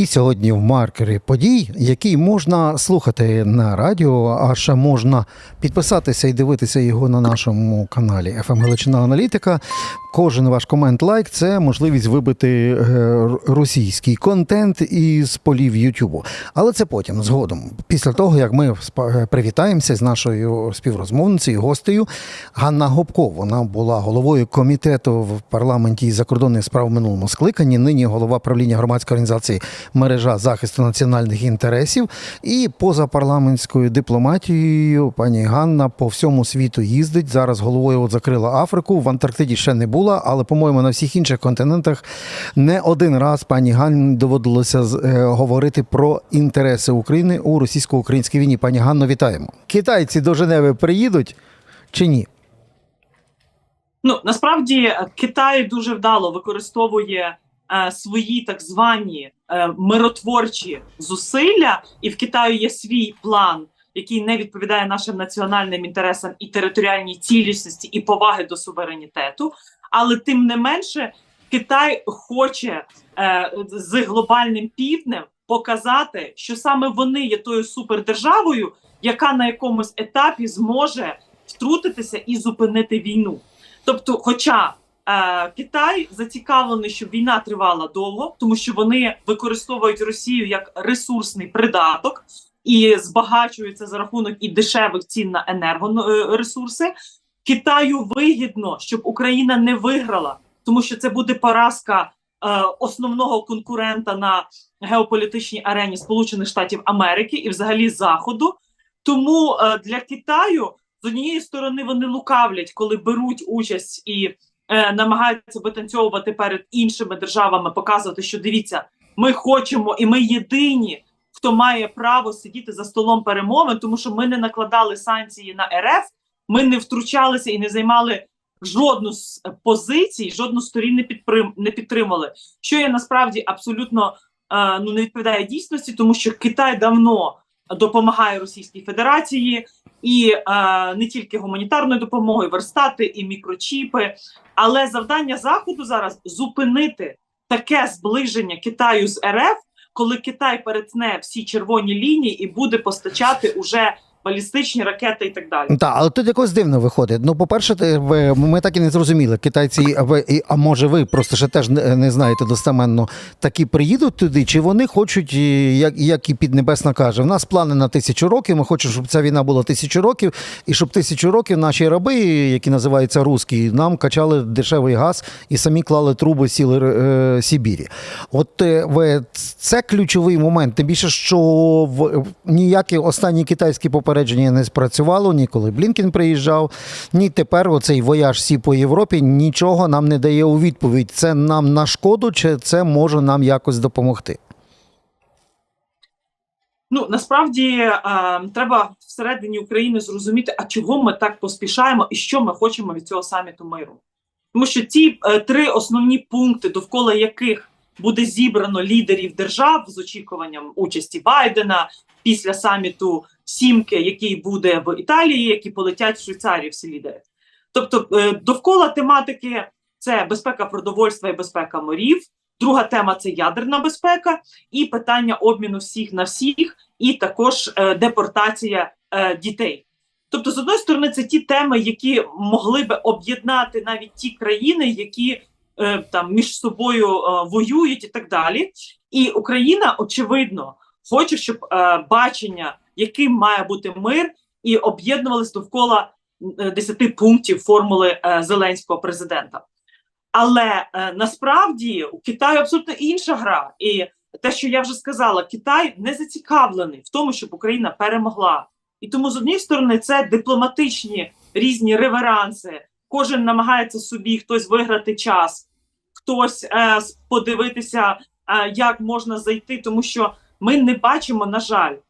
І сьогодні в маркері подій, який можна слухати на радіо, а ще можна підписатися і дивитися його на нашому каналі FM Галичина Аналітика. Кожен ваш комент лайк це можливість вибити е, російський контент із полів Ютубу. Але це потім, згодом, після того як ми спа- привітаємося з нашою співрозмовницею, гостею Ганна Гопко. Вона була головою комітету в парламенті із закордонних справ в минулому скликанні. Нині голова правління громадської організації мережа захисту національних інтересів. І поза парламентською дипломатією пані Ганна по всьому світу їздить. Зараз головою от закрила Африку. В Антарктиді ще не була, але, по-моєму, на всіх інших континентах не один раз пані Ганні доводилося е, говорити про інтереси України у російсько-українській війні. Пані Ганно, вітаємо. Китайці до Женеви приїдуть чи ні? Ну насправді е, Китай дуже вдало використовує свої так звані е, миротворчі зусилля, і в Китаю є свій план, який не відповідає нашим національним інтересам і територіальній цілісності і поваги до суверенітету. Але тим не менше, Китай хоче е, з глобальним півднем показати, що саме вони є тою супердержавою, яка на якомусь етапі зможе втрутитися і зупинити війну. Тобто, хоча е, Китай зацікавлений, щоб війна тривала довго, тому що вони використовують Росію як ресурсний придаток і збагачуються за рахунок і дешевих цін на енергоресурси. Китаю вигідно, щоб Україна не виграла, тому що це буде поразка е, основного конкурента на геополітичній арені Сполучених Штатів Америки і взагалі Заходу. Тому е, для Китаю з однієї сторони вони лукавлять, коли беруть участь і е, намагаються витанцьовувати перед іншими державами, показувати, що дивіться, ми хочемо, і ми єдині, хто має право сидіти за столом перемовин, тому що ми не накладали санкції на РФ, ми не втручалися і не займали жодну з позицій, жодну сторін не підприм, не підтримали. Що є насправді абсолютно е, ну не відповідає дійсності, тому що Китай давно допомагає Російській Федерації і е, не тільки гуманітарною допомогою, верстати і мікрочіпи. Але завдання заходу зараз зупинити таке зближення Китаю з РФ, коли Китай перетне всі червоні лінії і буде постачати уже балістичні ракети і так далі. Так, але тут якось дивно виходить. Ну, по-перше, ми так і не зрозуміли. Китайці, а може ви просто ще теж не, знаєте достеменно, такі приїдуть туди, чи вони хочуть, як, як і Піднебесна каже, в нас плани на тисячу років. Ми хочемо, щоб ця війна була тисячу років, і щоб тисячу років наші раби, які називаються русські, нам качали дешевий газ і самі клали труби сіли е, Сибірі. От е, це ключовий момент. Тим більше, що в, ніякі останні китайські попередження не спрацювало, ні коли Блінкен приїжджав, ні тепер оцей вояж сі по Європі нічого нам не дає у відповідь. Це нам на шкоду, чи це може нам якось допомогти? Ну насправді е, треба всередині України зрозуміти, а чого ми так поспішаємо і що ми хочемо від цього саміту миру. Тому що ці е, три основні пункти, довкола яких буде зібрано лідерів держав з очікуванням участі Байдена після саміту Сімки, який буде в Італії, які полетять в Швейцарію, всі лідери. Тобто, е, довкола тематики це безпека продовольства і безпека морів. Друга тема це ядерна безпека і питання обміну всіх на всіх, і також е, депортація е, дітей. Тобто, з одної сторони, це ті теми, які могли би об'єднати навіть ті країни, які там між собою воюють і так далі. І Україна, очевидно, хоче, щоб бачення, яким має бути мир, і об'єднувалися довкола е, 10 пунктів формули е, зеленського президента. Але е, насправді у Китаю абсолютно інша гра. І те, що я вже сказала, Китай не зацікавлений в тому, щоб Україна перемогла. І тому з однієї сторони це дипломатичні різні реверанси. Кожен намагається собі хтось виграти час, хтось е, подивитися, е, як можна зайти, тому що ми не бачимо, на жаль, е,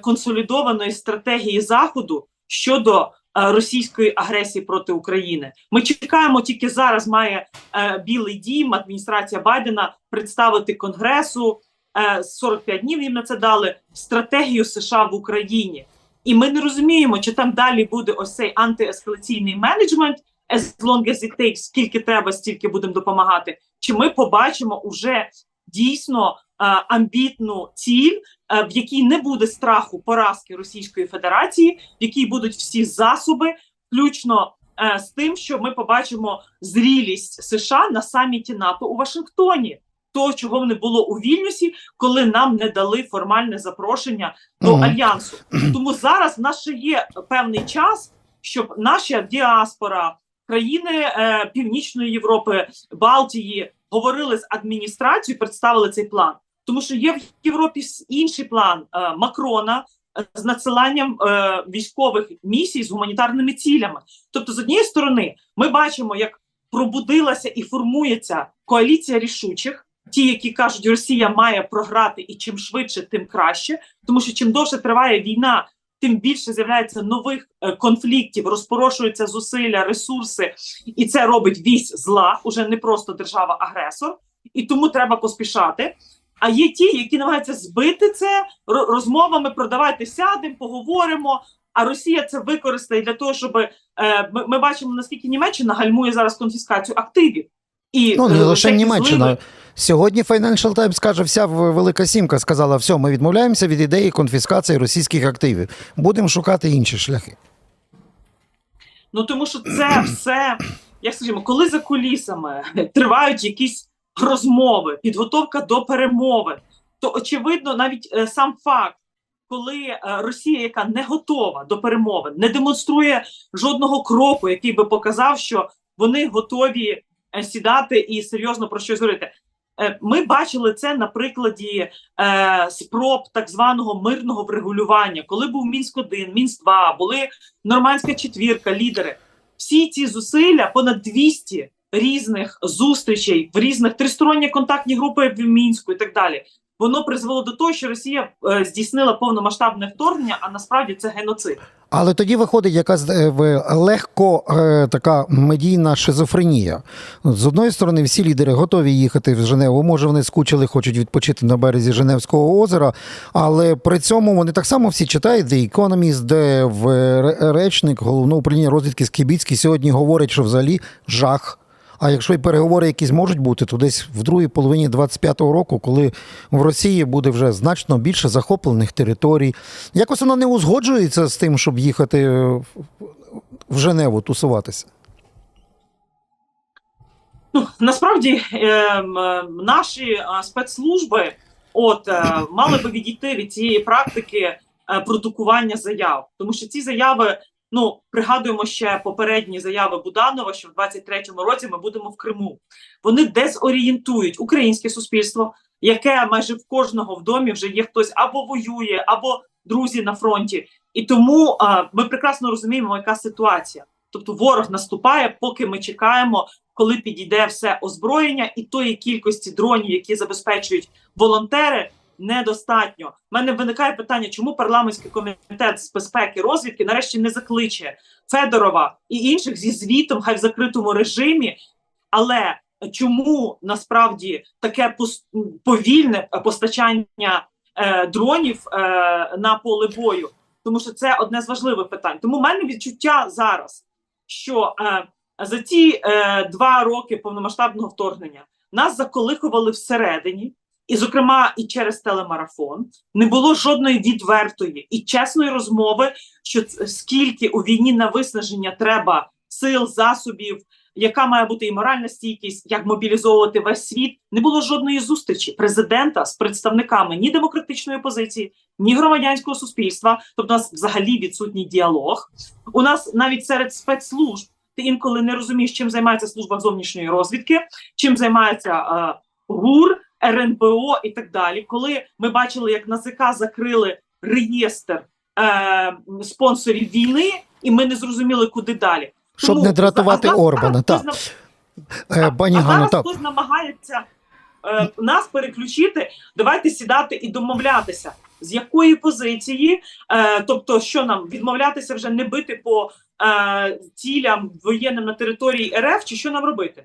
консолідованої стратегії Заходу щодо е, російської агресії проти України. Ми чекаємо тільки зараз. Має е, Білий Дім, адміністрація Байдена представити Конгресу. Е, 45 днів їм на це дали стратегію США в Україні. І ми не розуміємо, чи там далі буде ось цей антиескалаційний менеджмент, as long as it takes, скільки треба, стільки будемо допомагати. Чи ми побачимо уже дійсно амбітну ціль, е, в якій не буде страху поразки Російської Федерації, в якій будуть всі засоби, включно е, з тим, що ми побачимо зрілість США на саміті НАТО у Вашингтоні. То, чого не було у Вільнюсі, коли нам не дали формальне запрошення до Мгм. альянсу. Тому зараз в нас ще є певний час, щоб наша діаспора, країни е, Північної Європи, Балтії говорили з адміністрацією, представили цей план. Тому що є в Європі інший план е, Макрона е, з надсиланням е, військових місій з гуманітарними цілями. Тобто, з однієї сторони, ми бачимо, як пробудилася і формується коаліція рішучих. Ті, які кажуть, Росія має програти, і чим швидше, тим краще, тому що чим довше триває війна, тим більше з'являється нових е, конфліктів, розпорошуються зусилля, ресурси, і це робить вісь зла, уже не просто держава-агресор, і тому треба поспішати. А є ті, які намагаються збити це розмовами про давайте сядемо, поговоримо. А Росія це використає для того, щоб е, ми, ми бачимо наскільки Німеччина гальмує зараз конфіскацію активів. І Ну, не е, лише Німеччина. зливи- Сьогодні Financial Times каже, вся велика сімка сказала, все, ми відмовляємося від ідеї конфіскації російських активів. Будемо шукати інші шляхи. Ну тому що це все, як скажімо, коли за кулісами тривають якісь розмови, підготовка до перемовин, то очевидно, навіть е, сам факт, коли е, Росія, яка не готова до перемовин, не демонструє жодного кроку, який би показав, що вони готові е, сідати і серйозно про щось говорити. Е, Ми бачили це на прикладі е, спроб так званого мирного врегулювання, коли був Мінськ 1 Мінськ 2 були нормандська четвірка, лідери. Всі ці зусилля, понад 200 різних зустрічей в різних тристоронні контактні групи в Мінську і так далі. Воно призвело до того, що Росія е, здійснила повномасштабне вторгнення, а насправді це геноцид. Але тоді виходить якась е, легко е, така медійна шизофренія. З одної сторони, всі лідери готові їхати в Женеву. Може, вони скучили, хочуть відпочити на березі Женевського озера, але при цьому вони так само всі читають The Economist, де в речник головного управління розвідки Скібіцький сьогодні говорить, що взагалі жах. А якщо й переговори якісь можуть бути, то десь в другій половині 25-го року, коли в Росії буде вже значно більше захоплених територій, якось воно не узгоджується з тим, щоб їхати в- в Женеву тусуватися. Ну насправді ем, е, наші е, спецслужби от е, мали би відійти від цієї практики е, продукування заяв, тому що ці заяви. Ну, пригадуємо ще попередні заяви Буданова, що в 23-му році ми будемо в Криму. Вони дезорієнтують українське суспільство, яке майже в кожного в домі вже є хтось або воює, або друзі на фронті. І тому а, ми прекрасно розуміємо, яка ситуація. Тобто ворог наступає, поки ми чекаємо, коли підійде все озброєння, і тої кількості дронів, які забезпечують волонтери, недостатньо. У мене виникає питання, чому парламентський комітет з безпеки розвідки нарешті не закличе Федорова і інших зі звітом, хай в закритому режимі, але чому насправді таке повільне постачання е, дронів е, на поле бою? Тому що це одне з важливих питань. Тому в мене відчуття зараз, що е, за ці е, два роки повномасштабного вторгнення нас заколихували всередині, і, зокрема, і через телемарафон не було жодної відвертої і чесної розмови, що скільки у війні на виснаження треба сил, засобів, яка має бути і моральна стійкість, як мобілізовувати весь світ. Не було жодної зустрічі президента з представниками ні демократичної опозиції, ні громадянського суспільства. Тобто, у нас взагалі відсутній діалог. У нас навіть серед спецслужб ти інколи не розумієш, чим займається служба зовнішньої розвідки, чим займається е, ГУР, РНБО і так далі. Коли ми бачили, як НАЗК закрили реєстр е, спонсорів війни, і ми не зрозуміли, куди далі. Щоб Тому не дратувати а Орбана, хтось так. нам- Е, Пані а Ганно, зараз так. хтось намагається е, нас переключити. Давайте сідати і домовлятися. З якої позиції, е, тобто, що нам відмовлятися вже не бити по е, цілям воєнним на території РФ, чи що нам робити?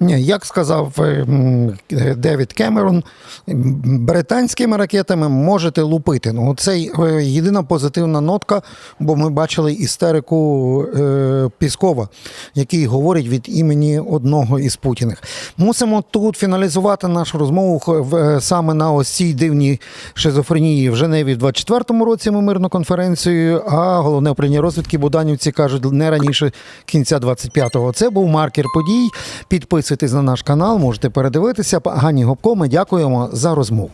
Ні, як сказав е, е, Девід Кемерон, британськими ракетами можете лупити. Ну, це е, єдина позитивна нотка, бо ми бачили істерику Піскова, який говорить від імені одного із Путіних. Мусимо тут фіналізувати нашу розмову саме на ось цій дивній шизофренії. В Женеві в 24-му році ми мирну конференцію, а головне управління розвідки Буданівці кажуть не раніше кінця 25-го. Це був маркер подій. Підписуйтесь на наш канал, можете передивитися. Гані Гопко, ми дякуємо за розмову.